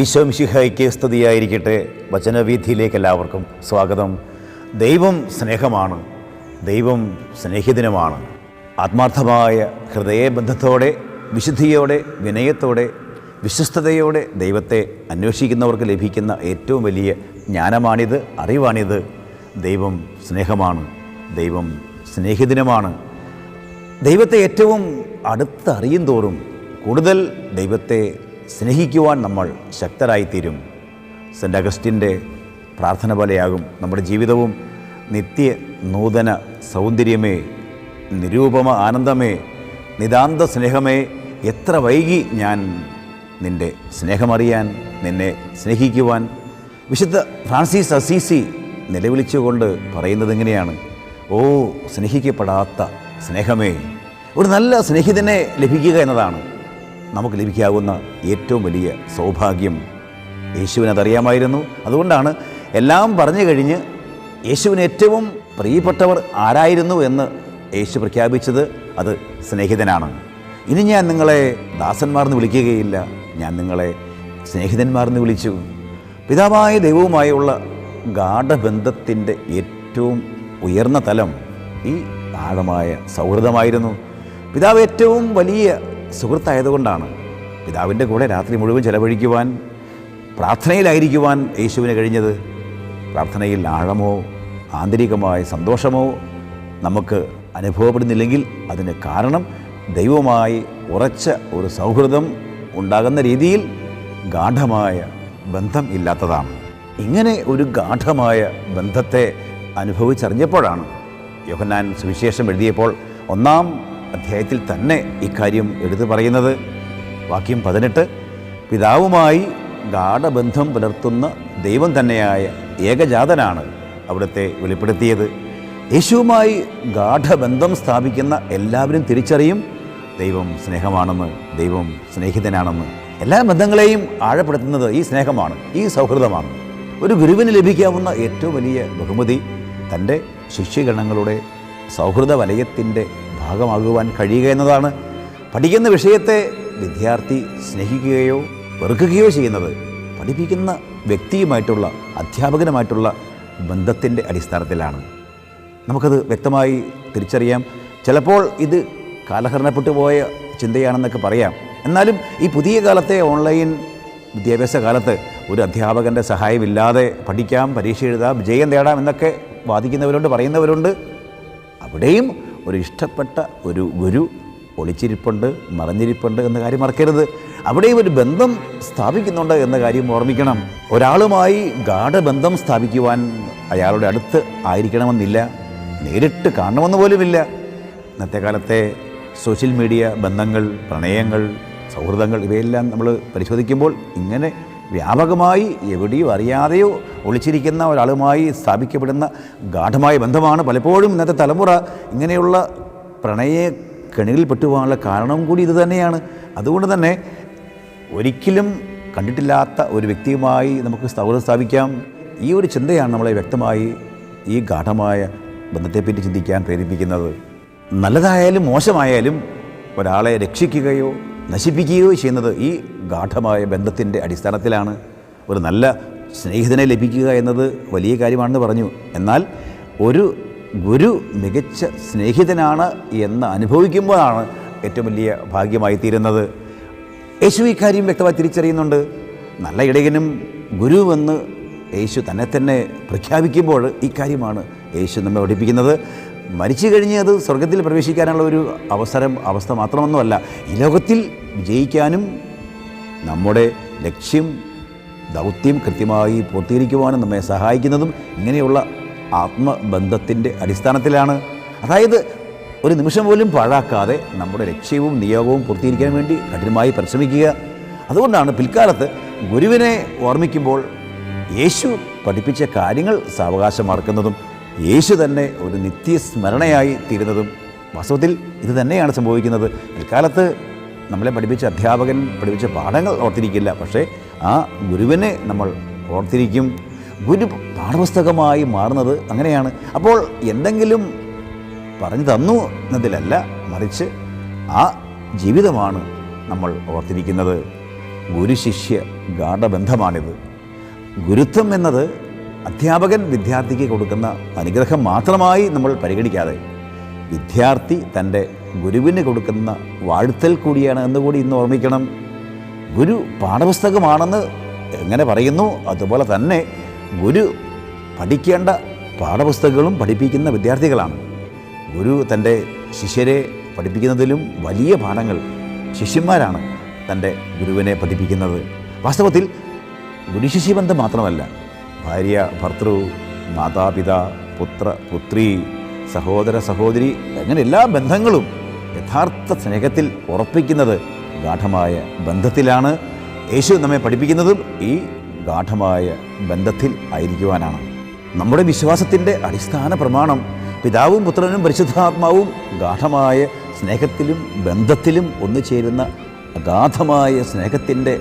ഈശോ മിശിഹായ്ക്ക് സ്തുതിയായിരിക്കട്ടെ. വചനവീഥിയിലേക്ക് എല്ലാവർക്കും സ്വാഗതം. ദൈവം സ്നേഹമാണ്. ദൈവം സ്നേഹിതനുമാണ്. ആത്മാർത്ഥമായ ഹൃദയബന്ധത്തോടെ വിശുദ്ധിയോടെ വിനയത്തോടെ വിശ്വസ്തയോടെ ദൈവത്തെ അന്വേഷിക്കുന്നവർക്ക് ലഭിക്കുന്ന ഏറ്റവും വലിയ ജ്ഞാനമാണിത് അറിവാണിത്. ദൈവം സ്നേഹമാണ്. ദൈവം സ്നേഹിതനുമാണ്. ദൈവത്തെ ഏറ്റവും അടുത്തറിയും തോറും കൂടുതൽ ദൈവത്തെ സ്നേഹിക്കുവാൻ നമ്മൾ ശക്തരായിത്തീരും. സെന്റ് അഗസ്റ്റിന്റെ പ്രാർത്ഥന പോലെയാകും. നമ്മുടെ ജീവിതവും നിത്യ നൂതന സൗന്ദര്യമേ നിരൂപമ ആനന്ദമേ നിതാന്ത സ്നേഹമേ എത്ര വൈകി ഞാൻ നിന്റെ സ്നേഹമറിയാൻ നിന്നെ സ്നേഹിക്കുവാൻ. വിശുദ്ധ ഫ്രാൻസിസ് അസീസി നിലവിളിച്ചുകൊണ്ട് പറയുന്നത് എങ്ങനെയാണ് ഓ സ്നേഹിക്കപ്പെടാത്ത സ്നേഹമേ ഒരു നല്ല സ്നേഹിതനെ ലഭിക്കുക എന്നതാണ്. നമുക്ക് ലഭിക്കാവുന്ന ഏറ്റവും വലിയ സൗഭാഗ്യം യേശുവിന് അതറിയാമായിരുന്നു അതുകൊണ്ടാണ് എല്ലാം പറഞ്ഞു കഴിഞ്ഞ് യേശുവിന് ഏറ്റവും പ്രിയപ്പെട്ടവർ ആരായിരുന്നു എന്ന് യേശു പ്രഖ്യാപിച്ചത്. അത് സ്നേഹിതനാണ്. ഇനി ഞാൻ നിങ്ങളെ ദാസന്മാർ എന്ന് വിളിക്കുകയില്ല. ഞാൻ നിങ്ങളെ സ്നേഹിതന്മാർ എന്ന് വിളിച്ചു. പിതാവായ ദൈവവുമായുള്ള ഗാഠബന്ധത്തിന്റെ ഏറ്റവും ഉയർന്ന തലം ഈ ആഴമായ സൗഹൃദമായിരുന്നു. പിതാവ് ഏറ്റവും വലിയ സുഹൃത്തായതുകൊണ്ടാണ് പിതാവിന്റെ കൂടെ രാത്രി മുഴുവൻ ചെലവഴിക്കുവാൻ പ്രാർത്ഥനയിലായിരിക്കുവാൻ യേശുവിന് കഴിഞ്ഞത്. പ്രാർത്ഥനയിൽ ആഴമോ ആന്തരികമായ സന്തോഷമോ നമുക്ക് അനുഭവപ്പെടുന്നില്ലെങ്കിൽ അതിന് കാരണം ദൈവമായി ഉറച്ച ഒരു സൗഹൃദം ഉണ്ടാകുന്ന രീതിയിൽ ഗാഠമായ ബന്ധം ഇല്ലാത്തതാണ്. ഇങ്ങനെ ഒരു ഗാഠമായ ബന്ധത്തെ അനുഭവിച്ചറിഞ്ഞപ്പോഴാണ് യോഹന്നാൻ സുവിശേഷം എഴുതിയപ്പോൾ ഒന്നാം അധ്യായത്തിൽ തന്നെ ഇക്കാര്യം എടുത്തു പറയുന്നത്. വാക്യം പതിനെട്ട്. പിതാവുമായി ഗാഠബന്ധം പുലർത്തുന്ന ദൈവം തന്നെയായ ഏകജാതനാണ് അവിടുത്തെ വെളിപ്പെടുത്തിയത്. യേശുവുമായി ഗാഠബന്ധം സ്ഥാപിക്കുന്ന എല്ലാവരും തിരിച്ചറിയും ദൈവം സ്നേഹമാണെന്ന് ദൈവം സ്നേഹിതനാണെന്ന്. എല്ലാ ബന്ധങ്ങളെയും ആഴപ്പെടുത്തുന്നത് ഈ സ്നേഹമാണ് ഈ സൗഹൃദമാണ്. ഒരു ഗുരുവിന് ലഭിക്കാവുന്ന ഏറ്റവും വലിയ ബഹുമതി തന്റെ ശിഷ്യഗണങ്ങളുടെ സൗഹൃദ വലയത്തിന്റെ ഭാഗമാകുവാൻ കഴിയുക എന്നതാണ്. പഠിക്കുന്ന വിഷയത്തെ വിദ്യാർത്ഥി സ്നേഹിക്കുകയോ വെറുക്കുകയോ ചെയ്യുന്നത് പഠിപ്പിക്കുന്ന വ്യക്തിയുമായിട്ടുള്ള അധ്യാപകനുമായിട്ടുള്ള ബന്ധത്തിന്റെ അടിസ്ഥാനത്തിലാണ്. നമുക്കത് വ്യക്തമായി തിരിച്ചറിയാം. ചിലപ്പോൾ ഇത് കാലഹരണപ്പെട്ടു പോയ ചിന്തയാണെന്നൊക്കെ പറയാം. എന്നാലും ഈ പുതിയ കാലത്തെ ഓൺലൈൻ വിദ്യാഭ്യാസ കാലത്ത് ഒരു അധ്യാപകന്റെ സഹായമില്ലാതെ പഠിക്കാം പരീക്ഷ എഴുതാം വിജയം നേടാം എന്നൊക്കെ വാദിക്കുന്നവരുണ്ട് പറയുന്നവരുണ്ട്. അവിടെയും ഒരു ഇഷ്ടപ്പെട്ട ഒരു ഗുരു ഒളിച്ചിരിപ്പുണ്ട് മറഞ്ഞിരിപ്പുണ്ട് എന്ന കാര്യം മറക്കരുത്. അവിടെയും ഒരു ബന്ധം സ്ഥാപിക്കുന്നുണ്ട് എന്ന കാര്യം ഓർമ്മിക്കണം. ഒരാളുമായി ഗാഠബന്ധം സ്ഥാപിക്കുവാൻ അയാളുടെ അടുത്ത് ആയിരിക്കണമെന്നില്ല നേരിട്ട് കാണണമെന്ന് പോലുമില്ല. ഇന്നത്തെ കാലത്തെ സോഷ്യൽ മീഡിയ ബന്ധങ്ങൾ പ്രണയങ്ങൾ സൗഹൃദങ്ങൾ ഇവയെല്ലാം നമ്മൾ പരിശോധിക്കുമ്പോൾ ഇങ്ങനെ വ്യാപകമായി എവിടെയും അറിയാതെയോ ഒളിച്ചിരിക്കുന്ന ഒരാളുമായി സ്ഥാപിക്കപ്പെടുന്ന ഗാഠമായ ബന്ധമാണ് പലപ്പോഴും ഇന്നത്തെ തലമുറ ഇങ്ങനെയുള്ള പ്രണയ കെണികളിൽ പെട്ടുപോകാനുള്ള കാരണവും കൂടി ഇത് തന്നെയാണ്. അതുകൊണ്ട് തന്നെ ഒരിക്കലും കണ്ടിട്ടില്ലാത്ത ഒരു വ്യക്തിയുമായി നമുക്ക് സൗഹൃദം സ്ഥാപിക്കാം. ഈ ഒരു ചിന്തയാണ് നമ്മളെ വ്യക്തമായി ഈ ഗാഠമായ ബന്ധത്തെപ്പറ്റി ചിന്തിക്കാൻ പ്രേരിപ്പിക്കുന്നത്. നല്ലതായാലും മോശമായാലും ഒരാളെ രക്ഷിക്കുകയോ നശിപ്പിക്കുകയോ ചെയ്യുന്നത് ഈ ഗാഠമായ ബന്ധത്തിന്റെ അടിസ്ഥാനത്തിലാണ് ഒരു നല്ല സ്നേഹിതനെ ലഭിക്കുക എന്നത് വലിയ കാര്യമാണെന്ന് പറഞ്ഞു. എന്നാൽ ഒരു ഗുരു മികച്ച സ്നേഹിതനാണ് എന്ന് അനുഭവിക്കുമ്പോഴാണ് ഏറ്റവും വലിയ ഭാഗ്യമായി തീരുന്നത്. യേശു ഇക്കാര്യം വ്യക്തമായി തിരിച്ചറിയുന്നുണ്ട്. നല്ല ഇടയനും ഗുരുവെന്ന് യേശു തന്നെ തന്നെ പ്രഖ്യാപിക്കുമ്പോൾ ഇക്കാര്യമാണ് യേശു നമ്മെ പഠിപ്പിക്കുന്നത്. മരിച്ചു കഴിഞ്ഞ് അത് സ്വർഗത്തിൽ പ്രവേശിക്കാനുള്ള ഒരു അവസരം അവസ്ഥ മാത്രമൊന്നുമല്ല. ഈ ലോകത്തിൽ വിജയിക്കാനും നമ്മുടെ ലക്ഷ്യം ദൗത്യം കൃത്യമായി പൂർത്തീകരിക്കുവാനും നമ്മെ സഹായിക്കുന്നതും ഇങ്ങനെയുള്ള ആത്മബന്ധത്തിന്റെ അടിസ്ഥാനത്തിലാണ്. അതായത് ഒരു നിമിഷം പോലും പാഴാക്കാതെ നമ്മുടെ ലക്ഷ്യവും നിയോഗവും പൂർത്തീകരിക്കാൻ വേണ്ടി കഠിനമായി പരിശ്രമിക്കുക. അതുകൊണ്ടാണ് പിൽക്കാലത്ത് ഗുരുവിനെ ഓർമ്മിക്കുമ്പോൾ യേശു പഠിപ്പിച്ച കാര്യങ്ങൾ സാവകാശമാർക്കുന്നതും യേശു തന്നെ ഒരു നിത്യസ്മരണയായി തീരുന്നതും. വാസ്തവത്തിൽ ഇത് തന്നെയാണ് സംഭവിക്കുന്നത്. പിൽക്കാലത്ത് നമ്മളെ പഠിപ്പിച്ച അധ്യാപകൻ പഠിപ്പിച്ച പാഠങ്ങൾ ഓർത്തിരിക്കില്ല. പക്ഷേ ആ ഗുരുവിനെ നമ്മൾ ഓർത്തിരിക്കും. ഗുരു പാഠപുസ്തകമായി മാറുന്നത് അങ്ങനെയാണ്. അപ്പോൾ എന്തെങ്കിലും പറഞ്ഞു തന്നു എന്നതിലല്ല മറിച്ച് ആ ജീവിതമാണ് നമ്മൾ ഓർത്തിരിക്കുന്നത്. ഗുരുശിഷ്യ ഗാഠബന്ധമാണിത് ഗുരുത്വം എന്നത് അധ്യാപകൻ വിദ്യാർത്ഥിക്ക് കൊടുക്കുന്ന അനുഗ്രഹം മാത്രമായി നമ്മൾ പരിഗണിക്കാതെ വിദ്യാർത്ഥി തന്റെ ഗുരുവിന് കൊടുക്കുന്ന വാഴ്ത്തൽ കൂടിയാണ് എന്ന് എന്നുകൂടി ഇന്ന് ഓർമ്മിക്കണം. ഗുരു പാഠപുസ്തകമാണെന്ന് എങ്ങനെ പറയുന്നു? അതുപോലെ തന്നെ ഗുരു പഠിക്കേണ്ട പാഠപുസ്തകങ്ങളും പഠിപ്പിക്കുന്ന വിദ്യാർത്ഥികളാണ്. ഗുരു തന്റെ ശിഷ്യരെ പഠിപ്പിക്കുന്നതിലും വലിയ പാഠങ്ങൾ ശിഷ്യന്മാരാണ് തന്റെ ഗുരുവിനെ പഠിപ്പിക്കുന്നത്. വാസ്തവത്തിൽ ഗുരുശിഷ്യ ബന്ധം മാത്രമല്ല ഭാര്യ ഭർത്തൃ മാതാപിതാ പുത്ര പുത്രി സഹോദര സഹോദരി അങ്ങനെ എല്ലാ ബന്ധങ്ങളും യഥാർത്ഥ സ്നേഹത്തിൽ ഉറപ്പിക്കുന്നത് ഗാഠമായ ബന്ധത്തിലാണ്. യേശു നമ്മെ പഠിപ്പിക്കുന്നതും ഈ ഗാഠമായ ബന്ധത്തിൽ ആയിരിക്കുവാനാണ്. നമ്മുടെ വിശ്വാസത്തിന്റെ അടിസ്ഥാന പ്രമാണം പിതാവും പുത്രനും പരിശുദ്ധാത്മാവും ഗാഠമായ സ്നേഹത്തിലും ബന്ധത്തിലും ഒന്നു ചേരുന്ന അഗാധമായ സ്നേഹത്തിന്റെ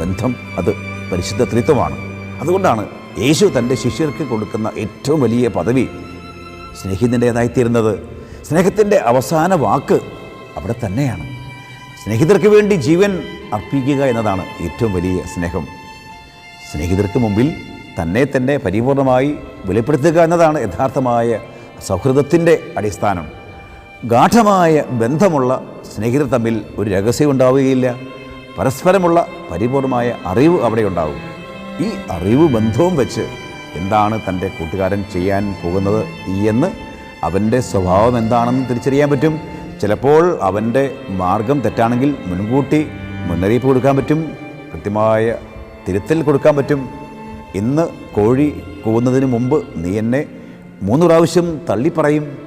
ബന്ധം അത് പരിശുദ്ധ ത്രിത്വമാണ്. അതുകൊണ്ടാണ് യേശു തന്റെ ശിഷ്യർക്ക് കൊടുക്കുന്ന ഏറ്റവും വലിയ പദവി സ്നേഹിതന്റേതായിത്തീരുന്നത്. സ്നേഹത്തിന്റെ അവസാന വാക്ക് അവിടെ തന്നെയാണ്. സ്നേഹിതർക്ക് വേണ്ടി ജീവൻ അർപ്പിക്കുക എന്നതാണ് ഏറ്റവും വലിയ സ്നേഹം. സ്നേഹിതർക്ക് മുമ്പിൽ തന്നെ തന്നെ പരിപൂർണമായി വെളിപ്പെടുത്തുക എന്നതാണ് യഥാർത്ഥമായ സൗഹൃദത്തിന്റെ അടിസ്ഥാനം. ഗാഠമായ ബന്ധമുള്ള സ്നേഹിതർ തമ്മിൽ ഒരു രഹസ്യം ഉണ്ടാവുകയില്ല. പരസ്പരമുള്ള പരിപൂർണമായ അറിവ് അവിടെ ഉണ്ടാവും. ഈ അറിവ് ബന്ധവും വെച്ച് എന്താണ് തന്റെ കൂട്ടുകാരൻ ചെയ്യാൻ പോകുന്നത് എന്ന് അവന്റെ സ്വഭാവം എന്താണെന്ന് തിരിച്ചറിയാൻ പറ്റും. ചിലപ്പോൾ അവന്റെ മാർഗം തെറ്റാണെങ്കിൽ മുൻകൂട്ടി മുന്നറിയിപ്പ് കൊടുക്കാൻ പറ്റും. കൃത്യമായ തിരുത്തൽ കൊടുക്കാൻ പറ്റും. ഇന്ന് കോഴി കൂവുന്നതിന് മുമ്പ് നീ എന്നെ മൂന്ന് പ്രാവശ്യം തള്ളിപ്പറയും.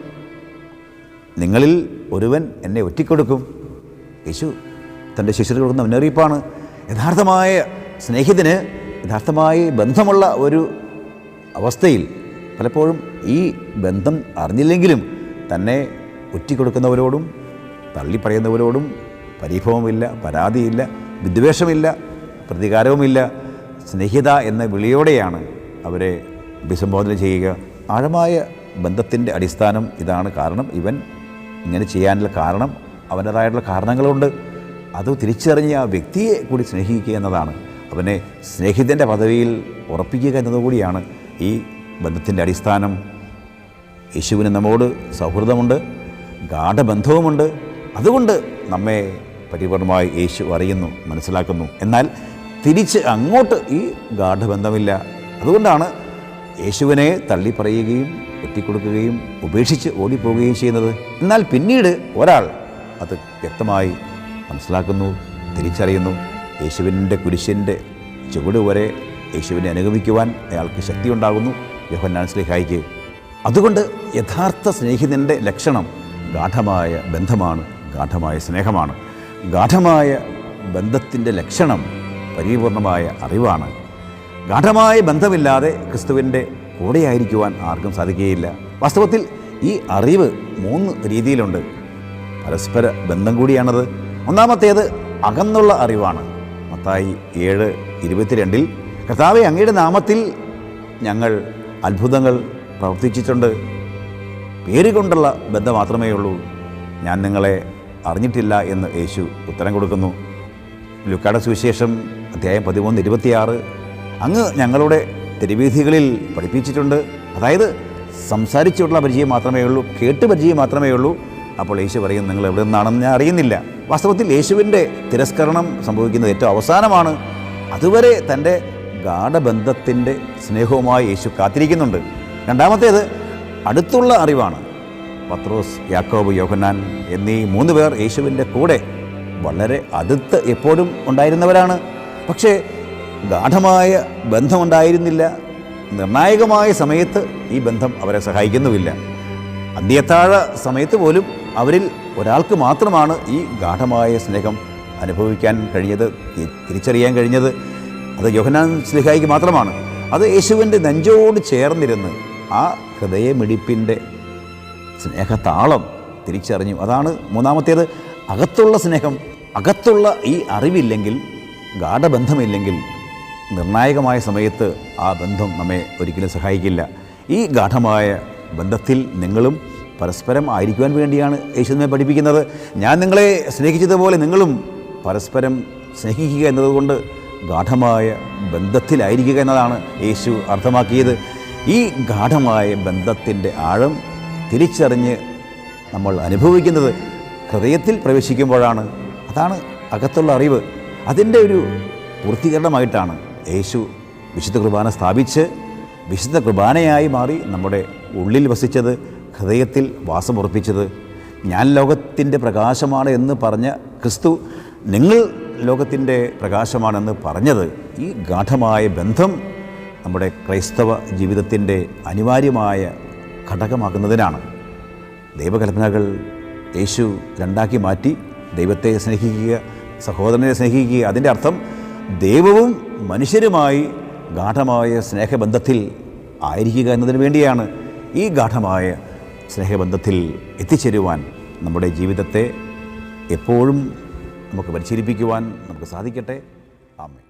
നിങ്ങളിൽ ഒരുവൻ എന്നെ ഒറ്റിക്കൊടുക്കും. യേശു തന്റെ ശിശുക്കൾ കൊടുക്കുന്ന മുന്നറിയിപ്പാണ്. യഥാർത്ഥമായ സ്നേഹിതന് യഥാർത്ഥമായി ബന്ധമുള്ള ഒരു അവസ്ഥയിൽ പലപ്പോഴും ഈ ബന്ധം അറിഞ്ഞില്ലെങ്കിലും തന്നെ ഒറ്റിക്കൊടുക്കുന്നവരോടും തള്ളിപ്പറയുന്നവരോടും പരിഭവമില്ല പരാതിയില്ല വിദ്വേഷമില്ല പ്രതികാരവുമില്ല. സ്നേഹിത എന്ന വിളിയോടെയാണ് അവരെ അഭിസംബോധന ചെയ്യുക. ആഴമായ ബന്ധത്തിന്റെ അടിസ്ഥാനം ഇതാണ് കാരണം. ഇവൻ ഇങ്ങനെ ചെയ്യാനുള്ള കാരണം അവന്റേതായിട്ടുള്ള കാരണങ്ങളുണ്ട്. അത് തിരിച്ചറിഞ്ഞ് ആ വ്യക്തിയെ കൂടി സ്നേഹിക്കുക എന്നതാണ്. അവനെ സ്നേഹിതന്റെ പദവിയിൽ ഉറപ്പിക്കുക എന്നതുകൂടിയാണ് ഈ ബന്ധത്തിന്റെ അടിസ്ഥാനം. യേശുവിന് നമ്മോട് സൗഹൃദമുണ്ട് ഗാഠബന്ധവുമുണ്ട്. അതുകൊണ്ട് നമ്മെ പരിപൂർണമായി യേശു അറിയുന്നു മനസ്സിലാക്കുന്നു. എന്നാൽ തിരിച്ച് അങ്ങോട്ട് ഈ ഗാഠബന്ധമില്ല. അതുകൊണ്ടാണ് യേശുവിനെ തള്ളിപ്പറയുകയും ഒറ്റിക്കൊടുക്കുകയും ഉപേക്ഷിച്ച് ഓടിപ്പോവുകയും ചെയ്യുന്നത്. എന്നാൽ പിന്നീട് ഒരാൾ അത് വ്യക്തമായി മനസ്സിലാക്കുന്നു തിരിച്ചറിയുന്നു. യേശുവിന്റെ കുരിശിന്റെ ചുവട് വരെ യേശുവിനെ അനുഗമിക്കുവാൻ അയാൾക്ക് ശക്തി ഉണ്ടാകുന്നു യോഹന്നാൻ സ്ലിഹായിക്ക് അതുകൊണ്ട് യഥാർത്ഥ സ്നേഹിതന്റെ ലക്ഷണം ഗാഠമായ ബന്ധമാണ് ഗാഠമായ സ്നേഹമാണ്. ഗാഠമായ ബന്ധത്തിന്റെ ലക്ഷണം പരിപൂർണമായ അറിവാണ്. ഗാഠമായ ബന്ധമില്ലാതെ ക്രിസ്തുവിന്റെ കൂടെയായിരിക്കുവാൻ ആർക്കും സാധിക്കുകയില്ല. വാസ്തവത്തിൽ ഈ അറിവ് മൂന്ന് രീതിയിലുണ്ട്. പരസ്പര ബന്ധം കൂടിയാണത്. ഒന്നാമത്തേത് അകന്നുള്ള അറിവാണ്. മത്തായി ഏഴ് ഇരുപത്തിരണ്ടിൽ കർത്താവെ അങ്ങയുടെ നാമത്തിൽ ഞങ്ങൾ അത്ഭുതങ്ങൾ പ്രവർത്തിച്ചിട്ടുണ്ട്. പേരുകൊണ്ടുള്ള ബന്ധം മാത്രമേ ഉള്ളൂ. ഞാൻ നിങ്ങളെ അറിഞ്ഞിട്ടില്ല എന്ന് യേശു ഉത്തരം കൊടുക്കുന്നു. ലുക്കാട സുവിശേഷം അധ്യായം പതിമൂന്ന് ഇരുപത്തിയാറ്. അങ്ങ് ഞങ്ങളുടെ തെരുവീഥികളിൽ പഠിപ്പിച്ചിട്ടുണ്ട്. അതായത് സംസാരിച്ചുള്ള പരിചയം മാത്രമേ ഉള്ളൂ കേട്ട് പരിചയം മാത്രമേ ഉള്ളൂ. അപ്പോൾ യേശു പറയും നിങ്ങൾ എവിടെ നിന്നാണെന്ന് ഞാൻ അറിയുന്നില്ല. വാസ്തവത്തിൽ യേശുവിന്റെ തിരസ്കരണം സംഭവിക്കുന്നത് ഏറ്റവും അവസാനമാണ്. അതുവരെ തന്റെ ഗാഠബന്ധത്തിന്റെ സ്നേഹവുമായി യേശു കാത്തിരിക്കുന്നുണ്ട്. രണ്ടാമത്തേത് അടുത്തുള്ള അറിവാണ്. പത്രോസ് യാക്കോബ് യോഹന്നാൻ എന്നീ മൂന്ന് പേർ യേശുവിന്റെ കൂടെ വളരെ അടുത്ത് എപ്പോഴും ഉണ്ടായിരുന്നവരാണ്. പക്ഷേ ഗാഠമായ ബന്ധമുണ്ടായിരുന്നില്ല. നിർണായകമായ സമയത്ത് ഈ ബന്ധം അവരെ സഹായിക്കുന്നുമില്ല. അന്ത്യത്താഴ സമയത്ത് പോലും അവരിൽ ഒരാൾക്ക് മാത്രമാണ് ഈ ഗാഠമായ സ്നേഹം അനുഭവിക്കാൻ കഴിഞ്ഞത് തിരിച്ചറിയാൻ കഴിഞ്ഞത്. അത് യോഹനാൻ സ്ലിഹായിക്ക് മാത്രമാണ്. അത് യേശുവിന്റെ നെഞ്ചോട് ചേർന്നിരുന്ന് ആ ഹൃദയമിടിപ്പിന്റെ സ്നേഹത്താളം തിരിച്ചറിഞ്ഞു. അതാണ് മൂന്നാമത്തേത്. അകത്തുള്ള സ്നേഹം അകത്തുള്ള ഈ അറിവില്ലെങ്കിൽ ഗാഠബന്ധമില്ലെങ്കിൽ നിർണായകമായ സമയത്ത് ആ ബന്ധം നമ്മെ ഒരിക്കലും സഹായിക്കില്ല. ഈ ഗാഠമായ ബന്ധത്തിൽ നിങ്ങളും പരസ്പരം ആയിരിക്കുവാൻ വേണ്ടിയാണ് യേശു നമ്മെ പഠിപ്പിക്കുന്നത്. ഞാൻ നിങ്ങളെ സ്നേഹിച്ചതുപോലെ നിങ്ങളും പരസ്പരം സ്നേഹിക്കുക എന്നതുകൊണ്ട് ഗാഠമായ ബന്ധത്തിലായിരിക്കുക എന്നതാണ് യേശു അർത്ഥമാക്കിയത്. ഈ ഗാഠമായ ബന്ധത്തിന്റെ ആഴം തിരിച്ചറിഞ്ഞ് നമ്മൾ അനുഭവിക്കുന്നത് ഹൃദയത്തിൽ പ്രവേശിക്കുമ്പോഴാണ്. അതാണ് അകത്തുള്ള അറിവ്. അതിന്റെ ഒരു പൂർത്തീകരണമായിട്ടാണ് യേശു വിശുദ്ധ കുർബാന സ്ഥാപിച്ച് വിശുദ്ധ കുർബാനയായി മാറി നമ്മുടെ ഉള്ളിൽ വസിച്ചത് ഹൃദയത്തിൽ വാസമുറപ്പിച്ചത്. ഞാൻ ലോകത്തിന്റെ പ്രകാശമാണ് എന്ന് പറഞ്ഞ ക്രിസ്തു നിങ്ങൾ ലോകത്തിന്റെ പ്രകാശമാണെന്ന് പറഞ്ഞത് ഈ ഗാഠമായ ബന്ധം നമ്മുടെ ക്രൈസ്തവ ജീവിതത്തിന്റെ അനിവാര്യമായ ഘടകമാകുന്നതിനാണ്. ദൈവകൽപ്പനകൾ യേശു രണ്ടാക്കി മാറ്റി ദൈവത്തെ സ്നേഹിക്കുക സഹോദരനെ സ്നേഹിക്കുക അതിന്റെ അർത്ഥം ദൈവവും മനുഷ്യരുമായി ഗാഠമായ സ്നേഹബന്ധത്തിൽ ആയിരിക്കുക എന്നതിന് വേണ്ടിയാണ് ഈ ഗാഠമായ സ്നേഹബന്ധത്തിൽ എത്തിച്ചേരുവാൻ നമ്മുടെ ജീവിതത്തെ എപ്പോഴും നമുക്ക് പരിശീലിപ്പിക്കുവാൻ നമുക്ക് സാധിക്കട്ടെ. ആമേ